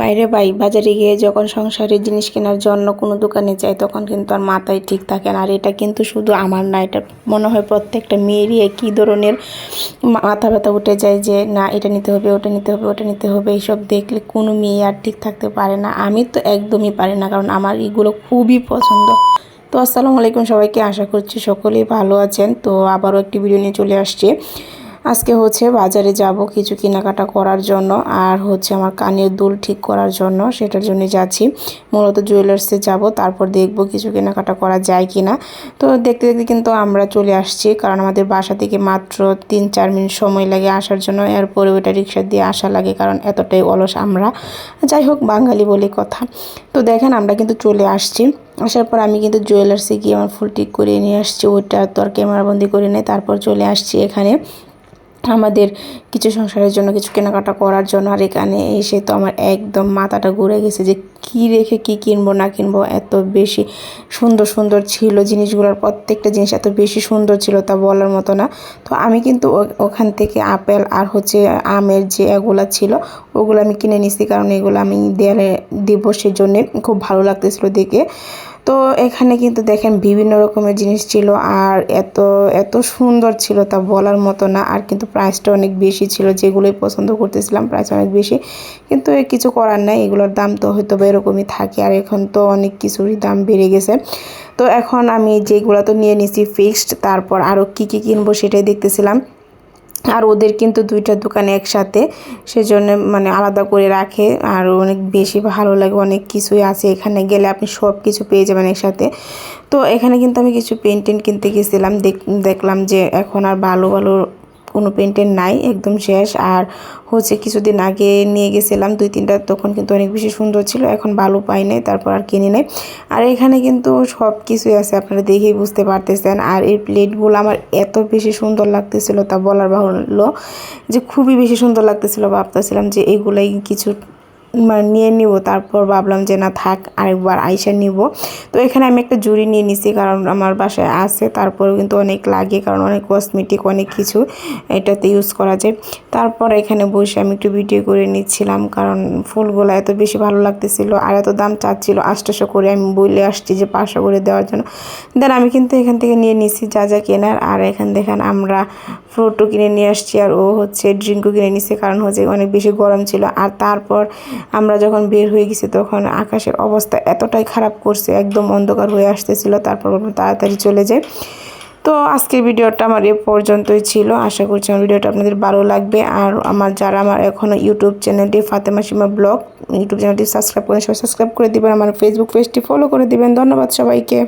বাইরে বাই বাজারে গিয়ে যখন সংসারের জিনিস কেনার জন্য কোনো দোকানে যাই তখন কিন্তু আর মাথায় ঠিক থাকে না। আর এটা কিন্তু শুধু আমার না, এটা মনে হয় প্রত্যেকটা মেয়েরই একই ধরনের মাথা ব্যথা উঠে যায় যে, না, এটা নিতে হবে, ওটা নিতে হবে, ওটা নিতে হবে। এইসব দেখলে কোনো মেয়ে আর ঠিক থাকতে পারে না। আমি তো একদমই পারি না, কারণ আমার এগুলো খুবই পছন্দ। তো আসসালামু আলাইকুম সবাইকে, আশা করছি সকলেই ভালো আছেন। তো আবারও একটি ভিডিও নিয়ে চলে আসছি। আজকে হচ্ছে বাজারে যাব কিছু কেনাকাটা করার জন্য আর হচ্ছে আমার কানের দুল ঠিক করার জন্য, সেটার জন্য যাচ্ছি। মূলত জুয়েলার্সে যাব, তারপর দেখব কিছু কেনাকাটা করা যায় কি না তো দেখতে দেখতে কিন্তু আমরা চলে আসছি, কারণ আমাদের বাসা থেকে মাত্র তিন চার মিনিট সময় লাগে আসার জন্য। এরপরে ওইটা রিক্সা দিয়ে আসা লাগে, কারণ এতটাই অলস আমরা। যাই হোক, বাঙালি বলে কথা। তো দেখেন, আমরা কিন্তু চলে আসছি। আসার পর আমি কিন্তু জুয়েলার্সে গিয়ে আমার ফুল ঠিক করে নিয়ে আসছি। ওইটা তো আর ক্যামেরাবন্দি করে নেই, তারপর চলে আসছি এখানে। আমাদের কিছু সংসারের জন্য, কিছু কেনাকাটা করার জন্য। আর এখানে এসে তো আমার একদম মাথাটা ঘুরে গেছে যে কি রেখে কি কিনবো, না কিনবো। এত বেশি সুন্দর সুন্দর ছিল জিনিসগুলোর প্রত্যেকটা জিনিস, এত বেশি সুন্দর ছিল তা বলার মতো না। তো আমি কিন্তু ওখান থেকে আপেল আর হচ্ছে আমের যে এগুলা ছিল, ওগুলো আমি কিনে নিছি। কারণ এগুলো আমি দেয়ালে দিব সেজন্যে খুব ভালো লাগতেছিল দেখে। তো এখানে কিন্তু দেখেন বিভিন্ন রকমের জিনিস ছিল আর এত এত সুন্দর ছিল তা বলার মতো না। আর কিন্তু প্রাইসটা অনেক বেশি ছিল, যেগুলোই পছন্দ করতেছিলাম প্রাইস অনেক বেশি। কিন্তু কিছু করার নাই, এগুলোর দাম তো হয়তো বা এরকমই থাকে আর এখন তো অনেক কিছুরই দাম বেড়ে গেছে। তো এখন আমি যেগুলো তো নিয়ে নিছি ফিক্সড তারপর আরও কী কী কিনবো সেটাই দেখতেছিলাম। আর ওদের কিন্তু দুইটা দোকান একসাথে, সেজন্য মানে আলাদা করে রাখে। আর অনেক বেশি ভালো লাগে, অনেক কিছুই আছে। এখানে গেলে আপনি সব কিছু পেয়ে যাবেন একসাথে। তো এখানে কিন্তু আমি কিছু পেন্টিং কিনতে গেছিলাম দেখলাম যে এখন আর ভালো ভালো কোনো পেন্টের নাই, একদম শেষ। আর হচ্ছে কিছুদিন আগে নিয়ে গেছিলাম, দুই তিনটা তখন কিন্তু অনেক বেশি সুন্দর ছিল, এখন ভালো পাই নাই, তারপর আর কিনে নেয় আর এখানে কিন্তু সব কিছুই আছে, আপনারা দেখেই বুঝতে পারতেছেন। আর এই প্লেটগুলো আমার এত বেশি সুন্দর লাগতেছিল তা বলার বাহুল্য যে খুবই বেশি সুন্দর লাগতেছিল। ভাবতেছিলাম যে এগুলাই কিছু নিয়ে নিব। তারপর ভাবলাম যে না থাক, আরেকবার আইসা নিব। তো এখানে আমি একটা জুড়ি নিয়ে নিছি কারণ আমার বাসায় আছে। তারপর কিন্তু অনেক লাগে কারণ অনেক কসমেটিক অনেক কিছু এটাতে ইউজ করা যায়। তারপর এখানে বসে আমি একটু ভিডিও করে নিচ্ছিলাম কারণ ফুলগুলো এত বেশি ভালো লাগতেছিল আর এত দাম চাচ্ছিল আষ্টশো করে। আমি বলে আসছি যে পাঁচশো করে দেওয়ার জন্য। দেন আমি কিন্তু এখান থেকে নিয়ে নিছি যা যা কেনার। আর এখান দেখেন আমরা ফ্রুটও কিনে নিয়ে আসছি আর ও হচ্ছে ড্রিঙ্কও কিনে নিচ্ছে কারণ হচ্ছে অনেক বেশি গরম ছিল। আর তারপর আমরা যখন বের হয়ে গেছি, তখন আকাশের অবস্থা এতটাই খারাপ করছে, একদম অন্ধকার হয়ে আসতেছিল, তারপর তাড়াতাড়ি চলে যায় তো আজকের ভিডিওটা আমার এ পর্যন্তই ছিল। আশা করছি আমার ভিডিওটা আপনাদের ভালো লাগবে। আর আমার যারা আমার এখনও ইউটিউব চ্যানেলটি ফাতেমা সীমা ব্লগ, ইউটিউব চ্যানেলটি সাবস্ক্রাইব করে সবাই সাবস্ক্রাইব করে দিবেন। আমার ফেসবুক পেজটি ফলো করে দিবেন। ধন্যবাদ সবাইকে।